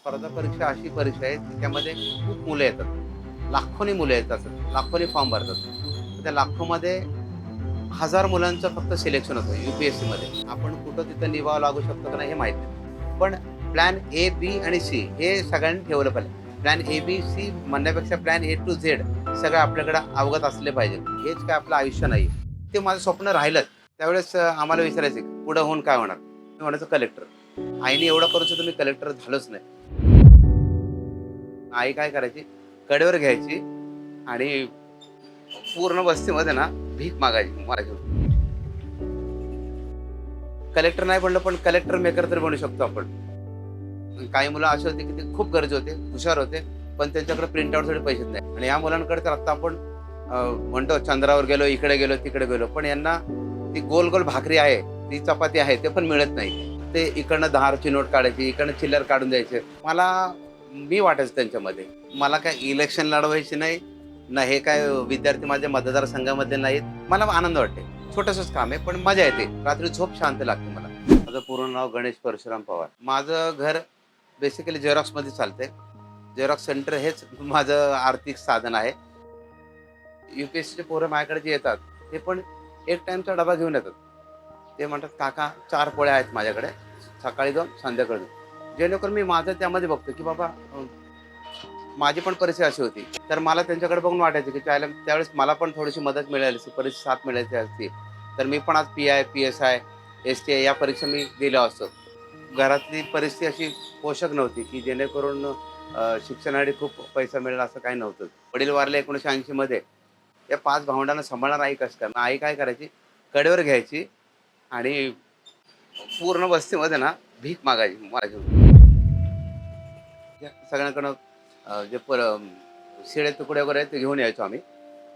स्पर्धा परीक्षा अशी परीक्षा आहे त्याच्यामध्ये त्यामध्ये खूप मुलं येतात. लाखोनी मुलं येतात लाखोनी फॉर्म भरतात. त्या लाखोमध्ये हजार मुलांचं फक्त सिलेक्शन होतं यू पी एस सीमध्ये आपण कुठं तिथं निभाव लागू शकतो का नाही हे माहीत नाही. पण प्लॅन ए बी आणि सी हे सगळ्यांनी ठेवलं पाहिजे. प्लॅन ए बी सी म्हणण्यापेक्षा प्लॅन ए टू झेड सगळं आपल्याकडे अवगत असले पाहिजे हेच काय आपलं आयुष्य नाही. ते माझं स्वप्न राहिलंच. त्यावेळेस आम्हाला विचारायचं पुढं होऊन काय होणार? मी म्हणायचं कलेक्टर आईने एवढं करून तुम्ही मी कलेक्टर झालोच नाही. आई काय करायची? कडेवर घ्यायची आणि पूर्ण वस्तीमध्ये ना भीक मागायची मारायची कलेक्टर नाही म्हणलं पण कलेक्टर मेकर तरी बनू शकतो आपण. काही मुलं असे होते की ते खूप गरजे होते हुशार होते पण त्यांच्याकडे प्रिंट आउटसाठी पैसे नाही. आणि या मुलांकडे तर आता आपण म्हणतो चंद्रावर गेलो इकडे गेलो तिकडे गेलो पण यांना ती गोल गोल भाकरी आहे ती चपाती आहे ते पण मिळत नाही. ते इकडनं दहाची नोट काढायची इकडनं चिल्लर काढून द्यायचे. मला मी वाटायचं त्यांच्यामध्ये. मला काय इलेक्शन लढवायची नाही ना हे काय विद्यार्थी माझ्या मतदारसंघामध्ये नाहीत. मला आनंद वाटते छोटंसंच काम आहे पण मजा येते. रात्री झोप शांत लागते मला. माझं पूर्ण नाव गणेश परशुराम पवार. माझं घर बेसिकली झेरॉक्समध्ये चालतंय. झेरॉक्स सेंटर हेच माझं आर्थिक साधन आहे. यू पी एस सीचे पोरं माझ्याकडे जे येतात ते पण एक टाईमचा डबा घेऊन येतात. ते म्हणतात काका चार पोळ्या आहेत माझ्याकडे. सकाळी दोन संध्याकाळी दोन जेणेकरून मी माझं त्यामध्ये बघतो की बाबा माझी पण परिस्थिती अशी होती. तर मला त्यांच्याकडे बघून वाटायचं की त्याला त्यावेळेस मला पण थोडीशी मदत मिळाली असती परिस्थिती साथ मिळायची असती. तर मी पण आज P I P S I S T I या परीक्षा मी दिल्या असतो. घरातली परिस्थिती अशी पोषक नव्हती की जेणेकरून शिक्षणासाठी खूप पैसा मिळेल असं काही नव्हतं. वडील वारले एकोणीसशे ऐंशीमध्ये या पाच भावंडांना सांभाळणार आई कसं काय मग आई काय करायची? कडेवर घ्यायची आणि पूर्ण वस्तीमध्ये ना भीक मागायची. माझ्या सगळ्यांकडं सगळ्यांकडनं जे पर शिळे तुकडे वगैरे ते घेऊन यायचो आम्ही.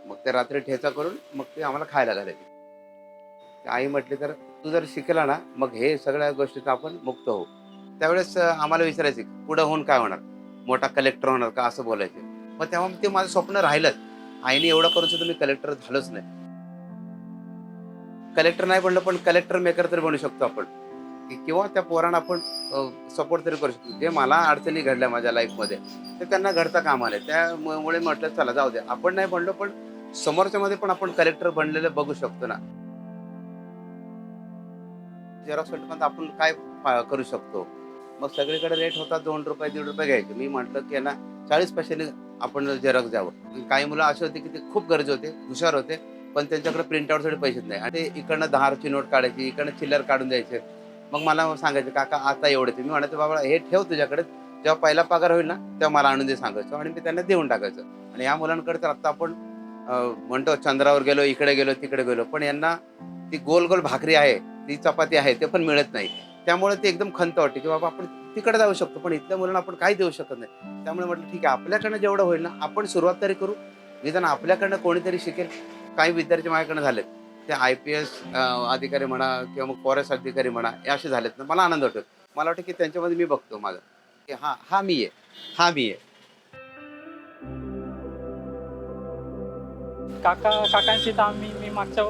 मग ते रात्री ठेचा करून मग ते आम्हाला खायला घालायचे. आई म्हटली तर तू जर शिकला ना मग हे सगळ्या गोष्टीचं आपण मुक्त होऊ. त्यावेळेस आम्हाला विचारायचे पुढं होऊन काय होणार? मोठा कलेक्टर होणार का? असं बोलायचे. मग तेव्हा ते माझं स्वप्न राहिलंच. आईने एवढं करून सुद्धा मी कलेक्टर झालोच नाही. कलेक्टर नाही बनलं पण कलेक्टर मेकर तरी बनू शकतो आपण. किंवा त्या पोरांना आपण सपोर्ट तरी करू शकतो. जे मला अडचणी घडल्या माझ्या लाईफमध्ये ते त्यांना घडता काम आले त्यामुळे म्हटलं चला जाऊ दे. आपण नाही बनलो पण समोरच्यामध्ये पण आपण कलेक्टर बनलेलं बघू शकतो ना. झेरॉक्स पण आपण काय करू शकतो? मग सगळीकडे रेट होता दोन रुपये दीड रुपये घ्यायचे. मी म्हटलं की ना चाळीस पैशाने आपण झेरॉक्स द्यावं. काही मुलं असे होते की ते खूप गरजे होते हुशार होते पण त्यांच्याकडे प्रिंट आउटसाठी पैसेच नाही. आणि ते इकडनं दहाची नोट काढायची इकडनं चिल्लर काढून द्यायचे. मग मला सांगायचं काका आता एवढे ते मी म्हणायचं बाबा हे ठेव तुझ्याकडे. जेव्हा पहिला पगार होईल ना तेव्हा मला आणून दे सांगायचो आणि मी त्यांना देऊन टाकायचं. आणि या मुलांकडे तर आता आपण म्हणतो चंद्रावर गेलो इकडे गेलो तिकडे गेलो पण यांना ती गोल गोल भाकरी आहे ती चपाती आहे ते पण मिळत नाही. त्यामुळे ते एकदम खंत वाटते की बाबा आपण तिकडे जाऊ शकतो पण इथल्या मुलांना आपण काही देऊ शकत नाही. त्यामुळे म्हटलं ठीक आहे आपल्याकडनं जेवढं होईल ना आपण सुरुवात तरी करू. निदान आपल्याकडनं कोणीतरी शिकेल. काही विद्यार्थी माझ्याकडनं झालेत. ते आय पी एस अधिकारी म्हणा किंवा मग फॉरेस्ट अधिकारी म्हणा हे असे झालेत ना. मला आनंद वाटतो. मला वाटतं की त्यांच्यामध्ये मी बघतो माझं की हा हा मी आहे. हा मी आहे. काका काकांशी तर आम्ही मी मागच्या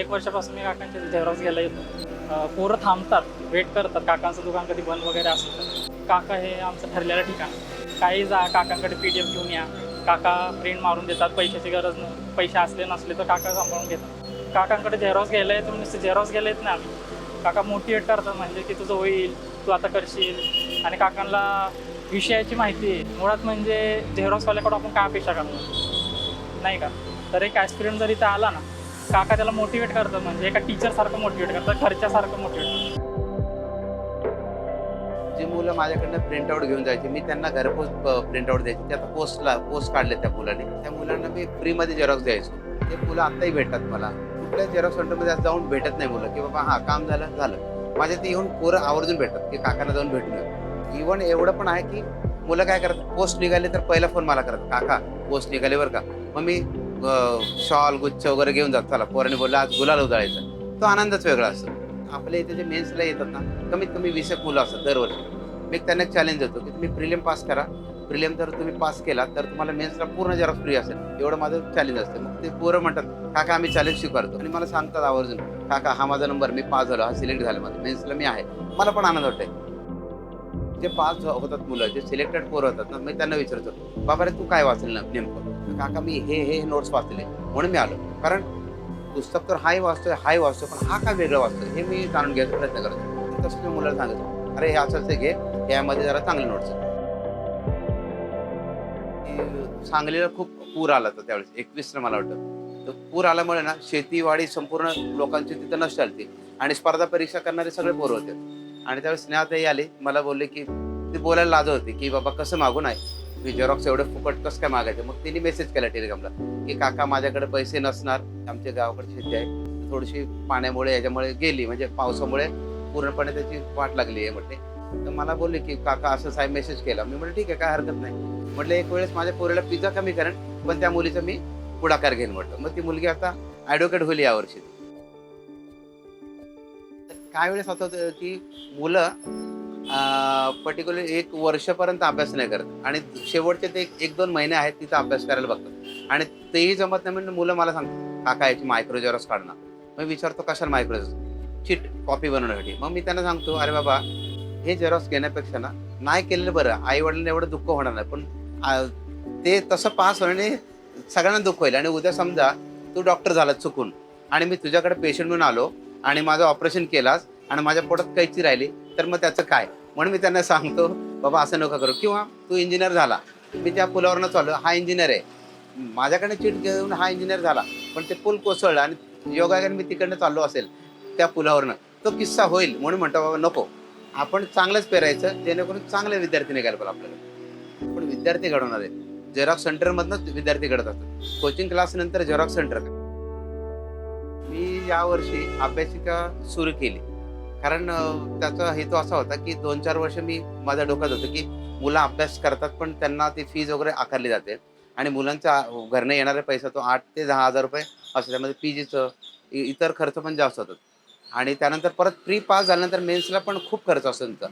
एक वर्षापासून मी काकांच्या झेरॉक्स घ्यायला येतो. पोरं थांबतात वेट करतात. काकांचं दुकान कधी बंद वगैरे असतं तर. काका हे आमचं ठरलेलं ठिकाण. काही जा काकांकडे पी डी एफ घेऊन या. काका प्रिंट मारून देतात पैशाची गरज न पैसे असले नसले तर काका सांभाळून घेतात. काकांकडे झेरॉक्स घ्यायला येतो नुसते झेरॉक्स घ्यायला येत नाही आम्ही. काका मोटिवेट करतात म्हणजे की तुझं होईल तू आता करशील. आणि काकांना विषयाची माहिती आहे. मुळात म्हणजे झेरॉक्सवाल्याकडून आपण काय अपेक्षा करणार? नाही का? तर एक ॲस्पिरंट जर इथं आला ना काका त्याला मोटिवेट करतात म्हणजे एका टीचरसारखं मोटिवेट करतात घरच्यासारखं मोटिवेट जी मुलं माझ्याकडनं प्रिंटआउट घेऊन जायची मी त्यांना घरपोच प्रिंटआउट द्यायची. ते पोस्टला पोस्ट काढले त्या मुलांनी. त्या मुलांना मी फ्रीमध्ये झेरॉक्स द्यायचो. ते मुलं आत्ताही भेटतात मला. आपल्या झेरॉक्स सेंटरमध्ये असं जाऊन भेटत नाही मुलं की बाबा हा काम झालं झालं. माझ्या ते येऊन पोरं आवर्जून भेटतात की काकांना जाऊन भेटून इव्हन एवढं पण आहे की मुलं काय करतात पोस्ट निघाले तर पहिला फोन मला करतात काका पोस्ट निघाले बरं का. मग मी शॉल गुच्छ वगैरे घेऊन जातो चला. पोराने बोलला आज गुलाल उधळायचा. तो आनंदच वेगळा असतो. आपल्या इथे जे मेन्सला येतात ना कमीत कमी वीस एक मुलं असतात दरवर्षी. मी त्यांना चॅलेंज देतो की तुम्ही प्रिलियम पास करा. प्रिलियम जर तुम्ही पास केला तर तुम्हाला मेन्सला पूर्ण जरा फ्री असेल. एवढं माझं चॅलेंज असतं. मग ते पोरं म्हणतात काका आम्ही चॅलेंज स्वीकारतो. आणि मला सांगतात आवर्जून काका हा माझा नंबर मी पास झालो. हा सिलेक्ट झाला माझा. मेन्सला मी आहे. मला पण आनंद वाटतंय. जे पास होतात मुलं जे सिलेक्टेड पोरं होतात ना मी त्यांना विचारतो बाबा रे तू काय वाचलं ना नेमकं? काका मी हे हे नोट्स वाचले. म्हणून मी आलो. कारण पुस्तक तर हाय वाचतोय हाय वाचतोय पण हा काय वेगळं वाचतोय हे मी जाणून घ्यायचा प्रयत्न करतो. तसं मी मुलाला सांगतो अरे हे असं आहे घे. यामध्ये जरा चांगले नोट्स सांगलीला खूप पूर आला होता त्यावेळेस एकवीसला मला वाटतं. तर पूर आल्यामुळे ना शेतीवाडी संपूर्ण लोकांची तिथं नष्ट झाली आणि स्पर्धा परीक्षा करणारे सगळे पोर होते. आणि त्यावेळेस स्नेहाताई आली मला बोलले की ती बोलायला लाज होती की बाबा कसं मागू नाही मी झेरॉक्स एवढं फुकट कसं काय मागायचं? मग तिने मेसेज केला टेलिग्रामला की काका माझ्याकडे पैसे नसणार. आमच्या गावाकडे शेती आहे. थोडीशी पाण्यामुळे याच्यामुळे गेली. म्हणजे पावसामुळे पूर्णपणे त्याची वाट लागली आहे म्हटले. तर मला बोलले की काका असं साहेब मेसेज केला. मी म्हटलं ठीक आहे काय हरकत नाही. म्हटलं एक वेळेस माझ्या पोरीला पिझ्झा कमी करेन पण त्या मुलीचा मी पुढाकार घेईन म्हटलं. मग ती मुलगी आता ॲडव्होकेट होईल यावर्षी काय वेळेस असं होतं की मुलं पर्टिक्युलर एक वर्षपर्यंत अभ्यास नाही करत. आणि शेवटचे ते एक- दोन महिने आहेत तिथं अभ्यास करायला बघतात. आणि तेही जमत नाही म्हणून मुलं मला सांगतात काका याची मायक्रोजेरॉस काढणार. मी विचारतो कशाला मायक्रो चिट कॉपी बनवण्यासाठी. मग मी त्यांना सांगतो अरे बाबा हे जेरॉक्स घेण्यापेक्षा ना नाही केलेलं बरं. आई वडिलांना एवढं दुःख होणार नाही पण ते तसं पास होण्याने सगळ्यांना दुःख होईल. आणि उद्या समजा तू डॉक्टर झाला चुकून आणि मी तुझ्याकडे पेशंट म्हणून आलो आणि माझं ऑपरेशन केलास आणि माझ्या पोटात कैची राहिली तर मग त्याचं काय? म्हणून मी त्यांना सांगतो बाबा असं नका करू. किंवा तू इंजिनियर झाला. मी त्या पुलावरनं चाललो हा इंजिनियर आहे. माझ्याकडे चिट घेऊन हा इंजिनियर झाला. पण ते पूल कोसळलं आणि योगाने मी तिकडनं चाललो असेल त्या पुलावरनं. तो किस्सा होईल म्हणून म्हणतो बाबा नको. आपण चांगलंच पेरायचं जेणेकरून चांगले विद्यार्थी निघायला पाहिजे आपल्याला. पण विद्यार्थी घडवणार आहेत. झेरॉक्स सेंटरमधनंच विद्यार्थी घडत असतात. कोचिंग क्लास नंतर झेरॉक्स सेंटर मी यावर्षी अभ्यासिका सुरू केली. कारण त्याचा हेतू असा होता की दोन चार वर्ष मी माझ्या डोक्यात होतं की मुलं अभ्यास करतात पण त्यांना ती फीज वगैरे आकारली जाते. आणि मुलांचा घरनं येणारा पैसा तो आठ ते दहा हजार रुपये असतो. त्यामध्ये पी जीचं इतर खर्च पण जास्त होतात. आणि त्यानंतर परत प्री पास झाल्यानंतर मेन्सला पण खूप खर्च असतो त्यांचा.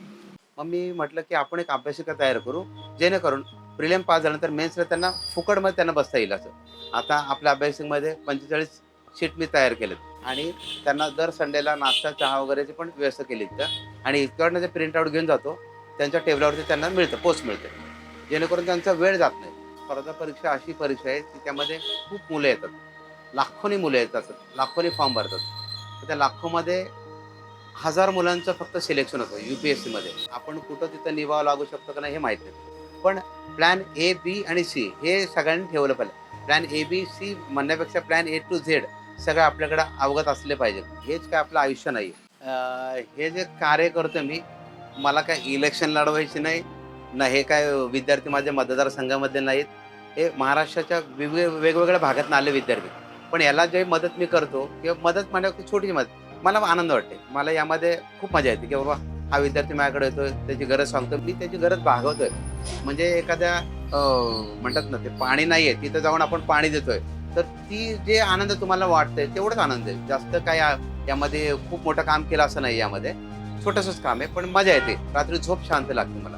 मग मी म्हटलं की आपण एक अभ्यासिका तयार करू जेणेकरून प्रिलियम पास झाल्यानंतर मेन्सला त्यांना फुकटमध्ये त्यांना बसता येईल असं. आता आपल्या अभ्यासिकमध्ये पंचेचाळीस शीट मी तयार केलेत. आणि त्यांना दर संडेला नाश्ता चहा वगैरेची पण व्यवस्था केली तिथं आणि इकडनं जे प्रिंट आउट घेऊन जातो त्यांच्या टेबलावरती त्यांना मिळतं पोस्ट मिळते. जेणेकरून त्यांचा वेळ जात नाही. स्पर्धा परीक्षा अशी परीक्षा आहे की त्यामध्ये खूप मुलं येतात. लाखोनी मुलं येतात लाखोनी फॉर्म भरतात. तर त्या लाखोमध्ये हजार मुलांचं फक्त सिलेक्शन होतं यू पी एस सीमध्ये आपण कुठं तिथं निभाव लागू शकतो का नाही हे माहीत नाही. पण प्लॅन ए बी आणि सी हे सगळ्यांनी ठेवलं पाहिजे. प्लॅन ए बी सी म्हणण्यापेक्षा प्लॅन ए टू झेड सगळं आपल्याकडे अवगत असले पाहिजे हेच काय आपलं आयुष्य नाही. हे जे कार्य करतो मी मला काय इलेक्शन लढवायचे नाही ना हे काय विद्यार्थी माझ्या मतदारसंघामध्ये नाहीत. हे महाराष्ट्राच्या वेगवेग वेगवेगळ्या भागातून आले विद्यार्थी. पण याला जे मदत मी करतो किंवा मदत म्हणजे छोटी मदत. मला आनंद वाटते मला यामध्ये खूप मजा येते की बाबा हा विद्यार्थी माझ्याकडे येतोय त्याची गरज सांगतो मी त्याची गरज भागवतोय. म्हणजे एखाद्या म्हणतात ना ते पाणी नाही आहे तिथं जाऊन आपण पाणी देतोय. तर ती जे आनंद तुम्हाला वाटतंय तेवढंच आनंद आहे. जास्त काय यामध्ये खूप मोठं काम केलं असं नाही यामध्ये. छोटंसंच काम आहे पण मजा येते. रात्री झोप शांत लागते मला.